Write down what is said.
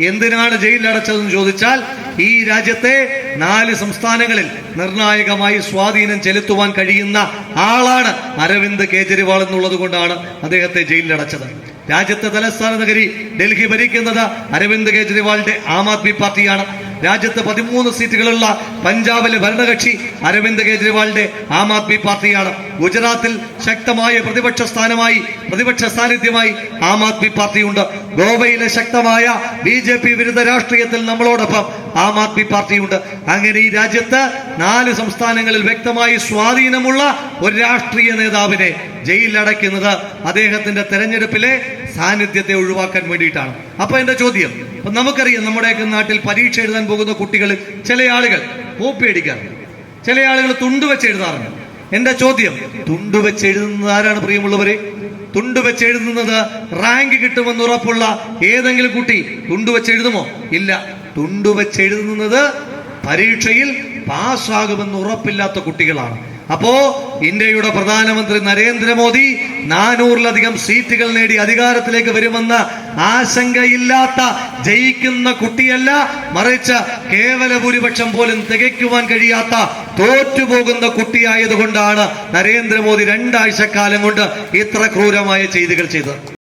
എന്തിനാണ് ജയിലിലടച്ചതെന്ന് ചോദിച്ചാൽ ഈ രാജ്യത്തെ നാല് സംസ്ഥാനങ്ങളിൽ നിർണായകമായി സ്വാധീനം ചെലുത്തുവാൻ കഴിയുന്ന ആളാണ് അരവിന്ദ് കേജ്രിവാൾ എന്നുള്ളത് കൊണ്ടാണ് അദ്ദേഹത്തെ ജയിലിലടച്ചത്. രാജ്യത്തെ തലസ്ഥാന നഗരി ഡൽഹി ഭരിക്കുന്നത് അരവിന്ദ് കേജ്രിവാളിന്റെ ആം ആദ്മി പാർട്ടിയാണ്. രാജ്യത്ത് പതിമൂന്ന് സീറ്റുകളുള്ള പഞ്ചാബിലെ ഭരണകക്ഷി അരവിന്ദ് കെജ്രിവാളിന്റെ ആം ആദ്മി പാർട്ടിയാണ്. ഗുജറാത്തിൽ ശക്തമായ പ്രതിപക്ഷ സ്ഥാനമായി പ്രതിപക്ഷ സാന്നിധ്യമായി ആം ആദ്മി പാർട്ടിയുണ്ട്. ഗോവയിലെ ശക്തമായ ബി ജെ പി വിരുദ്ധ രാഷ്ട്രീയത്തിൽ നമ്മളോടൊപ്പം ആം ആദ്മി പാർട്ടിയുണ്ട്. അങ്ങനെ ഈ രാജ്യത്ത് നാല് സംസ്ഥാനങ്ങളിൽ വ്യക്തമായി സ്വാധീനമുള്ള ഒരു രാഷ്ട്രീയ നേതാവിനെ ജയിലിലടയ്ക്കുന്നത് അദ്ദേഹത്തിന്റെ തെരഞ്ഞെടുപ്പിലെ സാന്നിധ്യത്തെ ഒഴിവാക്കാൻ വേണ്ടിയിട്ടാണ്. അപ്പൊ എന്റെ ചോദ്യം? ഇപ്പൊ നമുക്കറിയാം നമ്മുടെയൊക്കെ നാട്ടിൽ പരീക്ഷ എഴുതാൻ പോകുന്ന കുട്ടികൾ ചില ആളുകൾ കോപ്പി അടിക്കാറുണ്ട്. ചില ആളുകൾ തുണ്ട് വെച്ച് എഴുതാറുണ്ട്. എന്റെ ചോദ്യം? തുണ്ട് വെച്ച് എഴുതുന്നത് ആരാണ് പ്രിയമുള്ളവരെ? തുണ്ട് വെച്ച് എഴുതുന്നത് റാങ്ക് കിട്ടുമെന്ന് ഉറപ്പുള്ള ഏതെങ്കിലും കുട്ടി തുണ്ട് വെച്ച് എഴുതുമോ? ഇല്ല. തുണ്ട് വെച്ച് എഴുതുന്നത് പരീക്ഷയിൽ പാസ്സാകുമെന്ന് ഉറപ്പില്ലാത്ത കുട്ടികളാണ്. അപ്പോ ഇന്ത്യയുടെ പ്രധാനമന്ത്രി നരേന്ദ്രമോദി നാനൂറിലധികം സീറ്റുകൾ നേടി അധികാരത്തിലേക്ക് വരുമെന്ന ആശങ്കയില്ലാത്ത ജയിക്കുന്ന കുട്ടിയല്ല മറിച്ച് കേവല ഭൂരിപക്ഷം പോലും തികയ്ക്കുവാൻ കഴിയാത്ത തോറ്റുപോകുന്ന കുട്ടിയായതുകൊണ്ടാണ് നരേന്ദ്രമോദി രണ്ടാഴ്ചക്കാലം കൊണ്ട് ഇത്ര ക്രൂരമായ ചെയ്തികൾ ചെയ്തത്.